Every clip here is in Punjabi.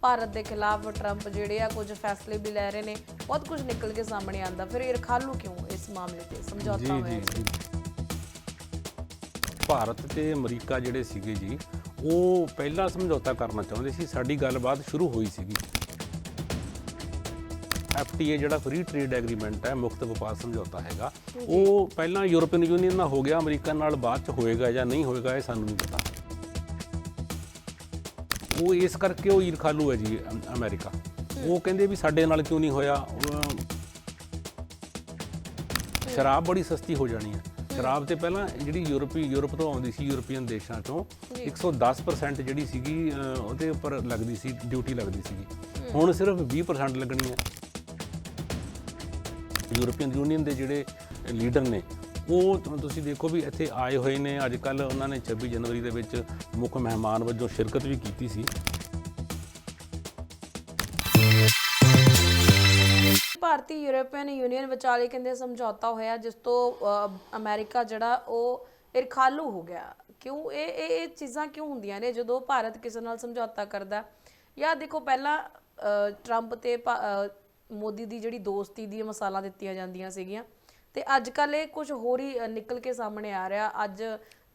ਭਾਰਤ ਦੇ ਖਿਲਾਫ ਟਰੰਪ ਜਿਹੜੇ ਆ ਕੁਝ ਫੈਸਲੇ ਵੀ ਲੈ ਰਹੇ ਨੇ। ਬਹੁਤ ਕੁਝ ਨਿਕਲ ਕੇ ਸਾਹਮਣੇ ਆਂਦਾ ਫਿਰ ਇਹ ਰਖਾਲੂ ਕਿਉਂ ਇਸ ਮਾਮਲੇ ਤੇ? ਸਮਝੌਤਾ ਹੋਇਆ। ਜੀ ਜੀ। ਭਾਰਤ ਤੇ ਅਮਰੀਕਾ ਜਿਹੜੇ ਸੀਗੇ ਜੀ ਉਹ ਪਹਿਲਾਂ ਸਮਝੌਤਾ ਕਰਨਾ ਚਾਹੁੰਦੇ ਸੀ। ਸਾਡੀ ਗੱਲਬਾਤ ਸ਼ੁਰੂ ਹੋਈ ਸੀਗੀ। ਐਫਟੀਏ ਜਿਹੜਾ ਫ੍ਰੀ ਟ੍ਰੇਡ ਐਗਰੀਮੈਂਟ ਹੈ ਮੁਕਤ ਵਪਾਰ ਸਮਝੌਤਾ ਹੈਗਾ। ਉਹ ਪਹਿਲਾਂ ਯੂਰਪੀਅਨ ਯੂਨੀਅਨ ਨਾਲ ਹੋ ਗਿਆ। ਅਮਰੀਕਾ ਨਾਲ ਬਾਅਦ ਚ ਹੋਏਗਾ ਜਾਂ ਨਹੀਂ ਹੋਏਗਾ ਇਹ ਸਾਨੂੰ ਨਹੀਂ ਪਤਾ। ਉਹ ਇਸ ਕਰਕੇ ਉਹ ਈਰਖਾਲੂ ਹੈ ਜੀ ਅਮ- ਅਮਰੀਕਾ। ਉਹ ਕਹਿੰਦੇ ਵੀ ਸਾਡੇ ਨਾਲ ਕਿਉਂ ਨਹੀਂ ਹੋਇਆ? ਉਹ- ਸ਼ਰਾਬ ਬੜੀ ਸਸਤੀ ਹੋ ਜਾਣੀ ਹੈ। ਸ਼ਰਾਬ ਤੇ ਪਹਿਲਾਂ ਜਿਹੜੀ ਯੂਰਪੀ ਯੂਰਪ ਤੋਂ ਆਉਂਦੀ ਸੀ ਯੂਰਪੀਅਨ ਦੇਸ਼ਾਂ ਚੋਂ 110% ਜਿਹੜੀ ਸੀਗੀ ਉਹਦੇ ਉੱਪਰ ਲੱਗਦੀ ਸੀ ਡਿਊਟੀ ਲੱਗਦੀ ਸੀਗੀ। ਹੁਣ ਸਿਰਫ 20% ਲੱਗਣੀ ਹੈ। ਯੂਰਪੀਅਨ ਯੂਨੀਅਨ ਦੇ ਜਿਹੜੇ ਲੀਡਰ ਨੇ ਉਹ ਤੁਸੀਂ ਦੇਖੋ ਵੀ ਇੱਥੇ ਆਏ ਹੋਏ ਨੇ। ਅੱਜ ਕੱਲ ਉਹਨਾਂ ਨੇ 26 ਜਨਵਰੀ ਦੇ ਵਿੱਚ ਮੁੱਖ ਮਹਿਮਾਨ ਵਜੋਂ ਸ਼ਿਰਕਤ ਵੀ ਕੀਤੀ ਸੀ। ਭਾਰਤੀ ਯੂਰਪੀਅਨ ਯੂਨੀਅਨ ਵਿਚਾਲੇ ਕਹਿੰਦੇ ਸਮਝੌਤਾ ਹੋਇਆ ਜਿਸ ਤੋਂ ਅ, ਅਮਰੀਕਾ ਜਿਹੜਾ ਉਹ ਇਰਖਾਲੂ ਹੋ ਗਿਆ। ਕਿਉਂ? ਇਹ ਇਹ ਇਹ ਚੀਜ਼ਾਂ ਕਿਉਂ ਹੁੰਦੀਆਂ ਨੇ ਜਦੋਂ ਭਾਰਤ ਕਿਸੇ ਨਾਲ ਸਮਝੌਤਾ ਕਰਦਾ? ਜਾਂ ਦੇਖੋ ਪਹਿਲਾਂ ਅ, ਟਰੰਪ ਤੇ ਭਾ- ਅ, ਮੋਦੀ ਦੀ ਜਿਹੜੀ ਦੋਸਤੀ ਦੀ ਮਸਾਲਾ ਦਿੱਤੀਆਂ ਜਾਂਦੀਆਂ ਸੀਗੀਆਂ। ਤੇ ਅੱਜ ਕੱਲ ਇਹ ਕੁਝ ਹੋਰ ਹੀ ਅ, ਨਿਕਲ ਕੇ ਸਾਹਮਣੇ ਆ ਰਿਹਾ। ਅੱਜ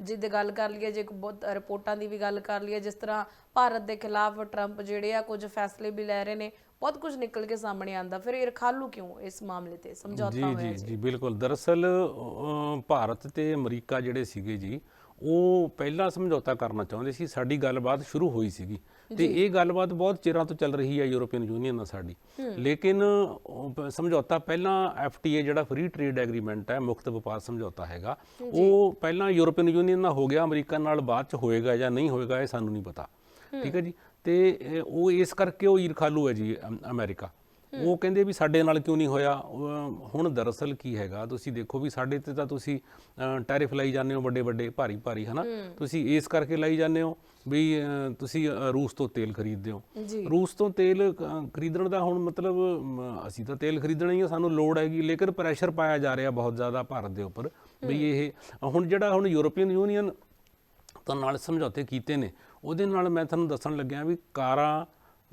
ਜਿੱਦ ਗੱਲ ਕਰ ਲਈਏ ਜੇ ਕੋਈ ਬਹੁਤ ਰਿਪੋਰਟਾਂ ਦੀ ਵੀ ਗੱਲ ਕਰ ਲਈਏ ਜਿਸ ਤਰ੍ਹਾਂ ਭਾਰਤ ਦੇ ਖਿਲਾਫ ਟਰੰਪ ਜਿਹੜੇ ਆ ਕੁਝ ਫੈਸਲੇ ਵੀ ਲੈ ਰਹੇ ਨੇ ਬਹੁਤ ਕੁਝ ਨਿਕਲ ਕੇ ਸਾਹਮਣੇ ਆਂਦਾ ਫਿਰ ਇਹ ਰਖਾਲੂ ਕਿਉਂ ਇਸ ਮਾਮਲੇ ਤੇ? ਸਮਝੌਤਾ ਜੀ ਹੋਇਆ ਜੀ ਜੀ ਬਿਲਕੁਲ। ਦਰਅਸਲ ਅ, ਭਾਰਤ ਤੇ ਅਮਰੀਕਾ ਜਿਹੜੇ ਸੀਗੇ ਜੀ ਉਹ ਪਹਿਲਾਂ ਸਮਝੌਤਾ ਕਰਨਾ ਚਾਹੁੰਦੇ ਸੀ ਸਾਡੀ ਗੱਲਬਾਤ ਸ਼ੁਰੂ ਹੋਈ ਸੀਗੀ। ਤੇ ਇਹ ਗੱਲਬਾਤ ਬਹੁਤ ਚਿਰਾਂ ਤੋਂ ਚੱਲ ਰਹੀ ਹੈ ਯੂਰਪੀਅਨ ਯੂਨੀਅਨ ਨਾਲ ਸਾਡੀ। ਲੇਕਿਨ ਸਮਝੌਤਾ ਪਹਿਲਾਂ ਐਫਟੀਏ ਜਿਹੜਾ ਫ੍ਰੀ ਟ੍ਰੇਡ ਐਗਰੀਮੈਂਟ ਹੈ ਮੁਕਤ ਵਪਾਰ ਸਮਝੌਤਾ ਹੈਗਾ ਉਹ ਪਹਿਲਾਂ ਯੂਰਪੀਅਨ ਯੂਨੀਅਨ ਨਾਲ ਹੋ ਗਿਆ ਅਮਰੀਕਾ ਨਾਲ ਬਾਅਦ ਚ ਹੋਏਗਾ ਜਾਂ ਨਹੀਂ ਹੋਏਗਾ ਇਹ ਸਾਨੂੰ ਨਹੀਂ ਪਤਾ। ਠੀਕ ਹੈ ਜੀ? ਤੇ ਉਹ ਇਸ ਕਰਕੇ ਉਹ ਈਰਖਾਲੂ ਹੈ ਜੀ ਅਮ- ਅਮਰੀਕਾ। ਉਹ ਕਹਿੰਦੇ ਵੀ ਸਾਡੇ ਨਾਲ ਕਿਉਂ ਨਹੀਂ ਹੋਇਆ? ਹੁਣ ਦਰਅਸਲ ਕੀ ਹੈਗਾ? ਤੁਸੀਂ ਦੇਖੋ ਵੀ ਸਾਡੇ ਤੇ ਤਾਂ ਤੁਸੀਂ ਟੈਰਿਫ ਲਾਈ ਜਾਂਦੇ ਹੋ ਵੱਡੇ ਵੱਡੇ ਭਾਰੀ ਭਾਰੀ ਹਨਾ? ਤੁਸੀਂ ਇਸ ਕਰਕੇ ਲਾਈ ਜਾਂਦੇ ਹੋ ਵੀ ਤੁਸੀਂ ਰੂਸ ਤੋਂ ਤੇਲ ਖਰੀਦਦੇ ਹੋ। ਰੂਸ ਤੋਂ ਤੇਲ ਖਰੀਦਣ ਦਾ ਹੁਣ ਮਤਲਬ ਅਸੀਂ ਤਾਂ ਤੇਲ ਖਰੀਦਣਾ ਹੀ ਆ ਸਾਨੂੰ ਲੋੜ ਹੈਗੀ ਲੇਕਿਨ ਪ੍ਰੈਸ਼ਰ ਪਾਇਆ ਜਾ ਰਿਹਾ ਬਹੁਤ ਜ਼ਿਆਦਾ ਭਾਰਤ ਦੇ ਉੱਪਰ ਵੀ ਇਹ ਹੁਣ ਜਿਹੜਾ ਹੁਣ ਯੂਰਪੀਅਨ ਯੂਨੀਅਨ ਤਾਂ ਨਾਲ ਸਮਝੌਤੇ ਕੀਤੇ ਨੇ ਉਹਦੇ ਨਾਲ ਮੈਂ ਤੁਹਾਨੂੰ ਦੱਸਣ ਲੱਗਿਆ ਵੀ ਕਾਰਾਂ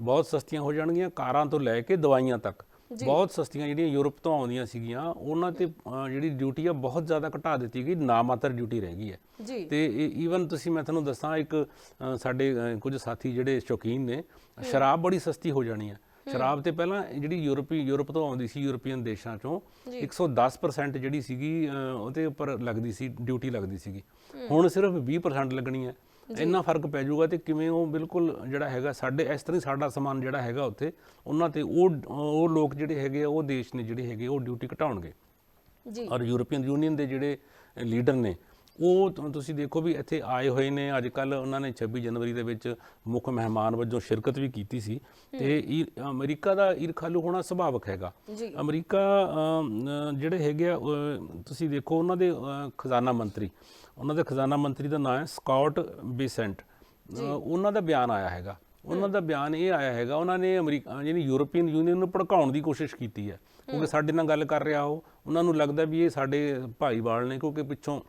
ਬਹੁਤ ਸਸਤੀਆਂ ਹੋ ਜਾਣਗੀਆਂ ਕਾਰਾਂ ਤੋਂ ਲੈ ਕੇ ਦਵਾਈਆਂ ਤੱਕ। ਬਹੁਤ ਸਸਤੀਆਂ ਜਿਹੜੀਆਂ ਯੂਰਪ ਤੋਂ ਆਉਂਦੀਆਂ ਸੀਗੀਆਂ ਉਹਨਾਂ ਤੇ ਜਿਹੜੀ ਡਿਊਟੀ ਆ ਬਹੁਤ ਜ਼ਿਆਦਾ ਘਟਾ ਦਿੱਤੀ ਗਈ ਨਾਮਾਤਰ ਡਿਊਟੀ ਰਹਿ ਗਈ ਹੈ। ਤੇ ਈਵਨ ਤੁਸੀਂ ਮੈਂ ਤੁਹਾਨੂੰ ਦੱਸਾਂ ਇੱਕ ਸਾਡੇ ਕੁਝ ਸਾਥੀ ਜਿਹੜੇ ਸ਼ੌਕੀਨ ਨੇ ਸ਼ਰਾਬ ਬੜੀ ਸਸਤੀ ਹੋ ਜਾਣੀ ਹੈ। ਸ਼ਰਾਬ ਤੇ ਪਹਿਲਾਂ ਜਿਹੜੀ ਯੂਰਪੀ ਯੂਰਪ ਤੋਂ ਆਉਂਦੀ ਸੀ ਯੂਰਪੀਅਨ ਦੇਸ਼ਾਂ ਚੋਂ 110% ਜਿਹੜੀ ਸੀਗੀ ਉਹਦੇ ਉੱਪਰ ਲੱਗਦੀ ਸੀ ਡਿਊਟੀ ਲੱਗਦੀ ਸੀਗੀ। ਹੁਣ ਸਿਰਫ 20% ਲੱਗਣੀ ਹੈ। ਇੰਨਾ ਫ਼ਰਕ ਪੈ ਜਾਊਗਾ ਤੇ ਕਿਵੇਂ ਉਹ ਬਿਲਕੁਲ ਜਿਹੜਾ ਹੈਗਾ ਸਾਡੇ ਇਸ ਤਰ੍ਹਾਂ ਹੀ ਸਾਡਾ ਸਮਾਨ ਜਿਹੜਾ ਹੈਗਾ ਉੱਥੇ ਉਹਨਾਂ ਤੇ ਉਹ ਉਹ ਲੋਕ ਜਿਹੜੇ ਹੈਗੇ ਆ, ਉਹ ਦੇਸ਼ ਨੇ ਜਿਹੜੇ ਹੈਗੇ ਉਹ ਡਿਊਟੀ ਘਟਾਉਣਗੇ। ਜੀ। ਔਰ ਯੂਰਪੀਅਨ ਯੂਨੀਅਨ ਦੇ ਜਿਹੜੇ ਲੀਡਰ ਨੇ ਉਹ ਤੁਸੀਂ ਦੇਖੋ ਵੀ ਇੱਥੇ ਆਏ ਹੋਏ ਨੇ ਅੱਜ ਕੱਲ ਉਹਨਾਂ ਨੇ 26 ਜਨਵਰੀ ਦੇ ਵਿੱਚ ਮੁੱਖ ਮਹਿਮਾਨ ਵਜੋਂ ਸ਼ਿਰਕਤ ਵੀ ਕੀਤੀ ਸੀ। ਤੇ ਅਮਰੀਕਾ ਦਾ ਈਰਖਾਲੂ ਹੋਣਾ ਸੁਭਾਵਕ ਹੈਗਾ। ਅਮਰੀਕਾ ਜਿਹੜੇ ਹੈਗੇ ਆ ਤੁਸੀਂ ਦੇਖੋ ਉਹਨਾਂ ਦੇ ਖਜ਼ਾਨਾ ਮੰਤਰੀ ਉਹਨਾਂ ਦੇ ਖਜ਼ਾਨਾ ਮੰਤਰੀ ਦਾ ਨਾਮ ਹੈ ਸਕਾਟ ਬੀਸੈਂਟ। ਉਹਨਾਂ ਦਾ ਬਿਆਨ ਆਇਆ ਹੈਗਾ। ਉਹਨਾਂ ਦਾ ਬਿਆਨ ਇਹ ਆਇਆ ਹੈਗਾ ਉਹਨਾਂ ਨੇ ਅਮਰੀਕਾ ਯਾਨੀ ਯੂਰਪੀਅਨ ਯੂਨੀਅਨ ਨੂੰ ਭੜਕਾਉਣ ਦੀ ਕੋਸ਼ਿਸ਼ ਕੀਤੀ ਹੈ। ਕਿਉਂਕਿ ਸਾਡੇ ਨਾਲ ਗੱਲ ਕਰ ਰਿਹਾ ਉਹ। ਉਹਨਾਂ ਨੂੰ ਲੱਗਦਾ ਵੀ ਇਹ ਸਾਡੇ ਭਾਈਵਾਲ ਨੇ ਕਿਉਂਕਿ ਪਿੱਛੋਂ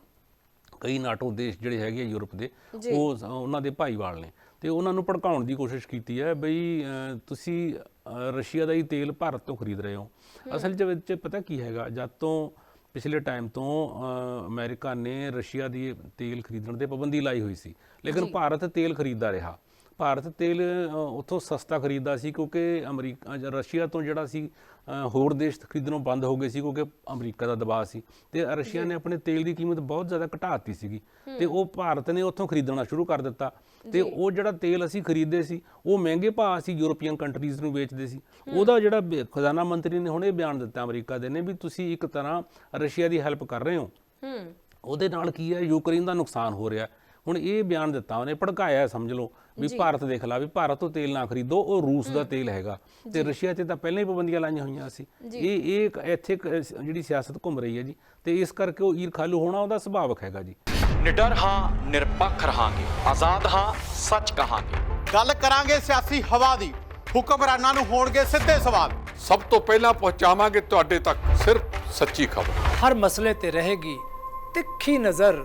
ਕਈ ਨਾਟੋ ਦੇਸ਼ ਜਿਹੜੇ ਹੈਗੇ ਆ ਯੂਰਪ ਦੇ ਉਹ ਉਹਨਾਂ ਦੇ ਭਾਈਵਾਲ ਨੇ। ਤੇ ਉਹਨਾਂ ਨੂੰ ਭੜਕਾਉਣ ਦੀ ਕੋਸ਼ਿਸ਼ ਕੀਤੀ ਹੈ ਬਈ ਤੁਸੀਂ ਰਸ਼ੀਆ ਦਾ ਹੀ ਤੇਲ ਭਾਰਤ ਤੋਂ ਖਰੀਦ ਰਹੇ ਹੋ। ਅਸਲ 'ਚ ਵਿੱਚ ਪਤਾ ਕੀ ਹੈਗਾ ਜਦ ਤੋਂ ਪਿਛਲੇ ਟਾਈਮ ਤੋਂ ਅਮਰੀਕਾ ਨੇ ਰਸ਼ੀਆ ਦੀ ਤੇਲ ਖਰੀਦਣ ਤੇ ਪਾਬੰਦੀ ਲਾਈ ਹੋਈ ਸੀ ਲੇਕਿਨ ਭਾਰਤ ਤੇਲ ਖਰੀਦਦਾ ਰਿਹਾ। ਭਾਰਤ ਤੇਲ ਉੱਥੋਂ ਸਸਤਾ ਖਰੀਦਦਾ ਸੀ ਕਿਉਂਕਿ ਅਮਰੀਕਾ ਜਾਂ ਰਸ਼ੀਆ ਤੋਂ ਜਿਹੜਾ ਸੀ ਹੋਰ ਦੇਸ਼ ਖਰੀਦਣੋਂ ਬੰਦ ਹੋ ਗਏ ਸੀ ਕਿਉਂਕਿ ਅਮਰੀਕਾ ਦਾ ਦਬਾਅ ਸੀ। ਤੇ ਰਸ਼ੀਆ ਨੇ ਆਪਣੇ ਤੇਲ ਦੀ ਕੀਮਤ ਬਹੁਤ ਜ਼ਿਆਦਾ ਘਟਾਤੀ ਸੀਗੀ। ਤੇ ਉਹ ਭਾਰਤ ਨੇ ਉੱਥੋਂ ਖਰੀਦਣਾ ਸ਼ੁਰੂ ਕਰ ਦਿੱਤਾ। ਤੇ ਉਹ ਜਿਹੜਾ ਤੇਲ ਅਸੀਂ ਖਰੀਦਦੇ ਸੀ ਉਹ ਮਹਿੰਗੇ ਭਾਅ ਅਸੀਂ ਯੂਰਪੀਅਨ ਕੰਟਰੀਜ਼ ਨੂੰ ਵੇਚਦੇ ਸੀ। ਉਹਦਾ ਜਿਹੜਾ ਖਜ਼ਾਨਾ ਮੰਤਰੀ ਨੇ ਹੁਣ ਇਹ ਬਿਆਨ ਦਿੱਤਾ ਅਮਰੀਕਾ ਦੇ ਨੇ ਵੀ ਤੁਸੀਂ ਇੱਕ ਤਰ੍ਹਾਂ ਰਸ਼ੀਆ ਦੀ ਹੈਲਪ ਕਰ ਰਹੇ ਹੋ। ਹੂੰ। ਉਹਦੇ ਨਾਲ ਕੀ ਹੈ ਯੂਕਰੇਨ ਦਾ ਨੁਕਸਾਨ ਹੋ ਰਿਹਾ। ਹੁਣ ਇਹ ਬਿਆਨ ਦਿੱਤਾ ਉਹਨੇ ਭੜਕਾਇਆ ਸਮਝ ਲਓ ਵੀ ਭਾਰਤ ਦੇ ਖਿਲਾਫ ਵੀ ਭਾਰਤ ਤੋਂ ਤੇਲ ਨਾ ਖਰੀਦੋ ਉਹ ਰੂਸ ਦਾ ਤੇਲ ਹੈਗਾ ਤੇ ਰਸ਼ੀਆ ਤੇ ਤਾਂ ਪਹਿਲਾਂ ਹੀ ਪਾਬੰਦੀਆਂ ਲਾਈਆਂ ਹੋਈਆਂ ਸੀ। ਇਹ ਇਹ ਇੱਕ ਇੱਥੇ ਜਿਹੜੀ ਸਿਆਸਤ ਘੁੰਮ ਰਹੀ ਹੈ ਜੀ ਤੇ ਇਸ ਕਰਕੇ ਉਹ ਈਰਖਾਲੂ ਹੋਣਾ ਉਹਦਾ ਸੁਭਾਵਕ ਹੈਗਾ ਜੀ। ਨਿਡਰ ਹਾਂ ਨਿਰਪੱਖ ਰਹਾਂਗੇ ਆਜ਼ਾਦ ਹਾਂ ਸੱਚ ਕਹਾਂਗੇ। ਗੱਲ ਕਰਾਂਗੇ ਸਿਆਸੀ ਹਵਾ ਦੀ ਹੁਕਮਰਾਨਾਂ ਨੂੰ ਹੋਣਗੇ ਸਿੱਧੇ ਸਵਾਲ। ਸਭ ਤੋਂ ਪਹਿਲਾਂ ਪਹੁੰਚਾਵਾਂਗੇ ਤੁਹਾਡੇ ਤੱਕ ਸਿਰਫ ਸੱਚੀ ਖਬਰ। ਹਰ ਮਸਲੇ ਤੇ ਰਹੇਗੀ ਤਿੱਖੀ ਨਜ਼ਰ।